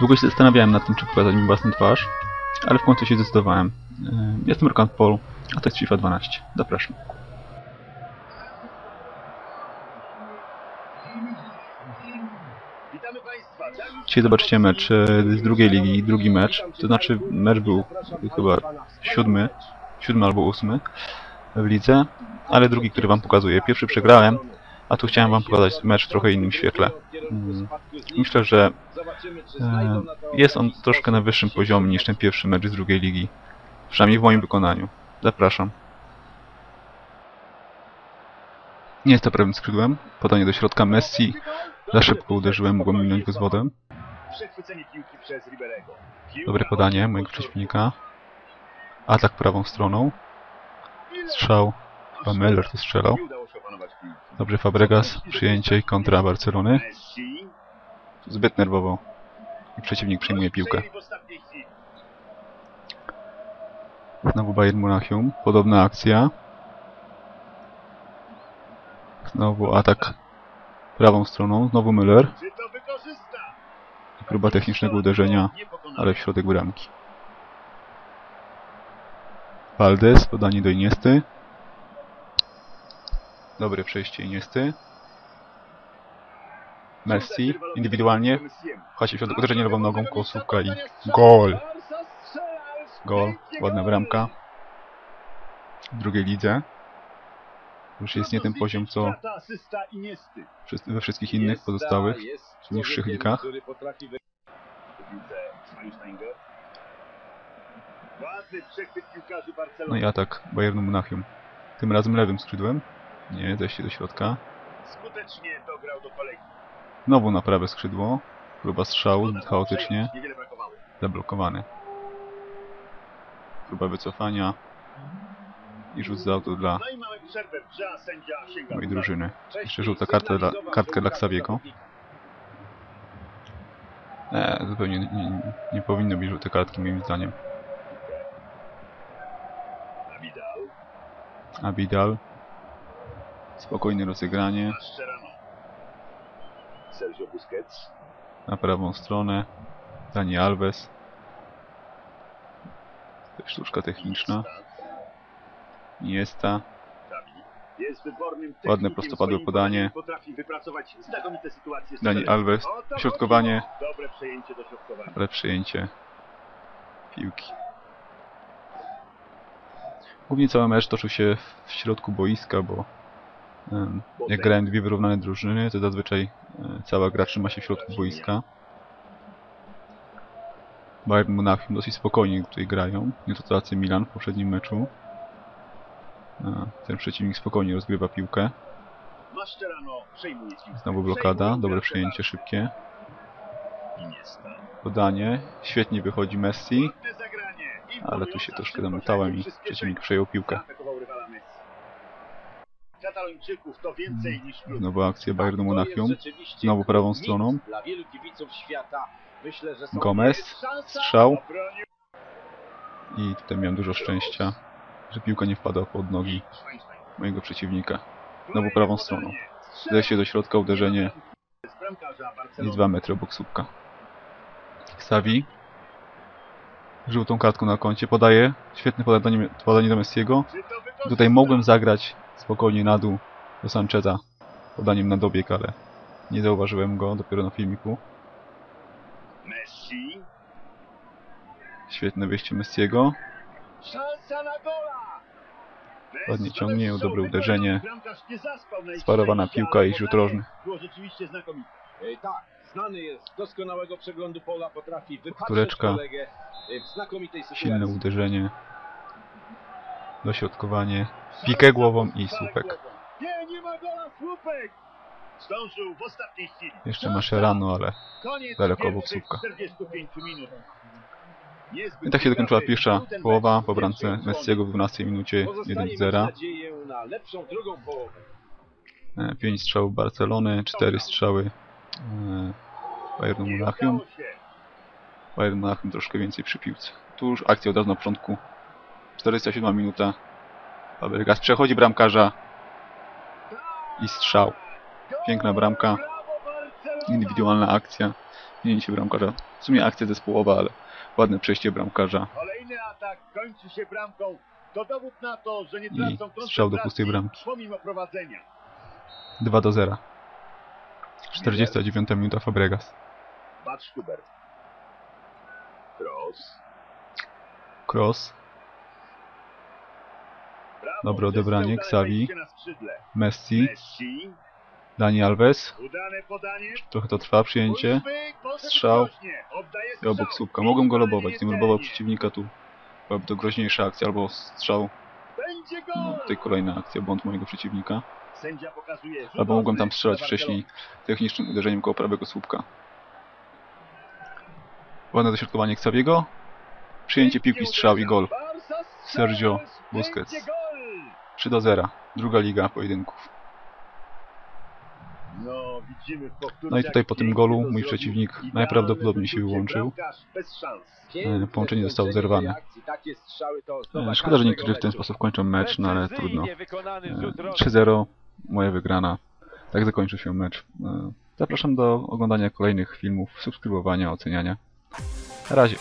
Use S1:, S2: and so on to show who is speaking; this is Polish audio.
S1: Długo się zastanawiałem nad tym, czy pokazać mi własną twarz, ale w końcu się zdecydowałem. E, Jestem Rokant Paul, a to jest FIFA 12. Zapraszam. Dzisiaj zobaczycie mecz e, z drugiej ligi, drugi mecz. To znaczy mecz był chyba siódmy, siódmy albo ósmy w lidze, ale drugi, który wam pokazuję. Pierwszy przegrałem, a tu chciałem wam pokazać mecz w trochę innym świetle. Mm, Myślę, że e, jest on troszkę na wyższym poziomie niż ten pierwszy mecz z drugiej ligi. Przynajmniej w moim wykonaniu. Zapraszam. Nie jest to prawym skrzydłem. Podanie do środka Messi. Za szybko uderzyłem, mogłem minąć go z wodem. Dobre podanie mojego przeciwnika. Atak prawą stroną. Strzał. Chyba Meller to strzelał.
S2: Nie udało się opanować piłki.
S1: Dobrze Fabregas. Przyjęcie kontra Barcelony. Zbyt nerwowo. I przeciwnik przejmuje piłkę. Znowu Bayern Monachium. Podobna akcja. Znowu atak prawą stroną. Znowu Müller. Próba technicznego uderzenia, ale w środek bramki. Valdes. Podanie do Iniesty. Dobre przejście Iniesty. Messi. Indywidualnie. Wchodzi w środek uderzenie lewą nogą, kłosówka i gol. Gol. Ładna bramka. W drugiej lidze. Już jest nie ten poziom, co we wszystkich innych pozostałych niższych ligach. No i atak Bayernu Monachium. Tym razem lewym skrzydłem. Nie, zejście do środka.
S2: Skutecznie dograł do kolegi.
S1: Znowu na prawe skrzydło. Próba strzału, zbyt chaotycznie. Zablokowany. Próba wycofania. I rzut z autu dla
S2: No
S1: mojej drużyny. Jeszcze żółta karta dla, kartka dla Xaviego. Nie, zupełnie nie, nie, nie powinno być żółte kartki moim zdaniem. Abidal. Spokojne rozegranie.
S2: Mascherano. Sergio Busquets.
S1: Na prawą stronę. Dani Alves. Sztuczka techniczna.
S2: Jest wybornym
S1: Ładne prostopadłe podanie. Dani. Alves. Środkowanie. ale przyjęcie piłki. Głównie cały mecz toczył się w środku boiska, bo jak grają dwie wyrównane drużyny, to zazwyczaj e, cała gra trzyma się w środku boiska. Bayern Monachium dosyć spokojnie tutaj grają, nie to AC Milan w poprzednim meczu. E, Ten przeciwnik spokojnie rozgrywa piłkę. Znowu blokada, dobre przejęcie szybkie. Podanie, świetnie wychodzi Messi. Ale tu się troszkę zamotałem i przeciwnik przejął piłkę.
S2: Katalończyków to więcej niż klub.
S1: Znowu akcja Bayernu
S3: Tak,
S1: Monachium. Znowu prawą stroną.
S3: Dla wielu kibiców świata myślę, że są
S1: Gomez. Strzał. I tutaj miałem dużo szczęścia, że piłka nie wpadła pod nogi mojego przeciwnika. Znowu prawą stroną.
S2: Strzał.
S1: Zejście do środka, uderzenie i
S2: Barcelony.
S1: 2 metry obok słupka. Xavi. Żółtą kartką na koncie. Podaje. Świetne podanie, podanie do Messiego. Tutaj mogłem zagrać spokojnie na dół do Sancheza. Podaniem na dobieg, ale nie zauważyłem go dopiero na filmiku.
S2: Messi.
S1: Świetne wyjście Messiego. Ładnie ciągnie, dobre uderzenie. Sparowana piłka i rzut rożny.
S2: Było rzeczywiście znakomite.
S3: Tak, znany jest doskonałego przeglądu pola, potrafi wypatrzeć
S1: Tureczka.
S3: kolegę w znakomitej sytuacji.
S1: Silne uderzenie. Dośrodkowanie. Pikę głową i słupek.
S2: Nie, nie ma gola, słupek. Zdążył w ostatniej chwili.
S1: Jeszcze Mascherano, ale
S2: Koniec
S1: daleko obok słupka.
S2: 45 minut. Niezbyt
S1: I tak się dokończyła pierwsza połowa po bramce Messiego w 12 minucie
S3: Pozostaje mieć
S1: 1-0.
S3: nadzieję na lepszą drugą połowę.
S1: 5 strzałów Barcelony, 4 strzały e, Bayernu Monachium. Bayern Monachium troszkę więcej przy piłce. Tu już akcja od razu na początku. 47 minuta. Fabregas przechodzi bramkarza i strzał. Piękna bramka. Indywidualna akcja. Minięcie bramkarza. W sumie akcja zespołowa, ale ładne przejście bramkarza.
S2: Kolejny atak kończy się bramką. To dowód na to, że nie tracą
S1: strzał do pustej bramki.
S2: pomimo prowadzenia.
S1: 2 do 0. 49 minuta Fabregas.
S2: Bad Stubert. Cross.
S1: Cross. Dobre odebranie, Xavi. Messi. Dani Alves. Trochę to trwa, przyjęcie. Strzał. I obok słupka. Mogą go lobować. Demorbował
S2: niecelnie.
S1: przeciwnika tu. Byłaby to groźniejsza akcja albo strzał. No, tutaj kolejna akcja, błąd mojego przeciwnika. Albo mogłem tam strzelać wcześniej technicznym uderzeniem koło prawego słupka. Ładne dośrodkowanie Xaviego. Przyjęcie piłki, strzał i gol. Sergio Busquets.
S2: Będzie gol.
S1: 3 do 0. Druga liga pojedynków.
S2: No, widzimy
S1: No i tutaj po tym golu mój przeciwnik najprawdopodobniej się wyłączył.
S3: Piękne
S1: połączenie zostało zerwane. E, Szkoda, że niektórzy w ten sposób kończą mecz, no ale trudno.
S4: Precyzyjnie wykonany
S1: E,
S4: rzut rożny.
S1: 3-0, moja wygrana. Tak zakończył się mecz. E, Zapraszam do oglądania kolejnych filmów, subskrybowania, oceniania. Na razie.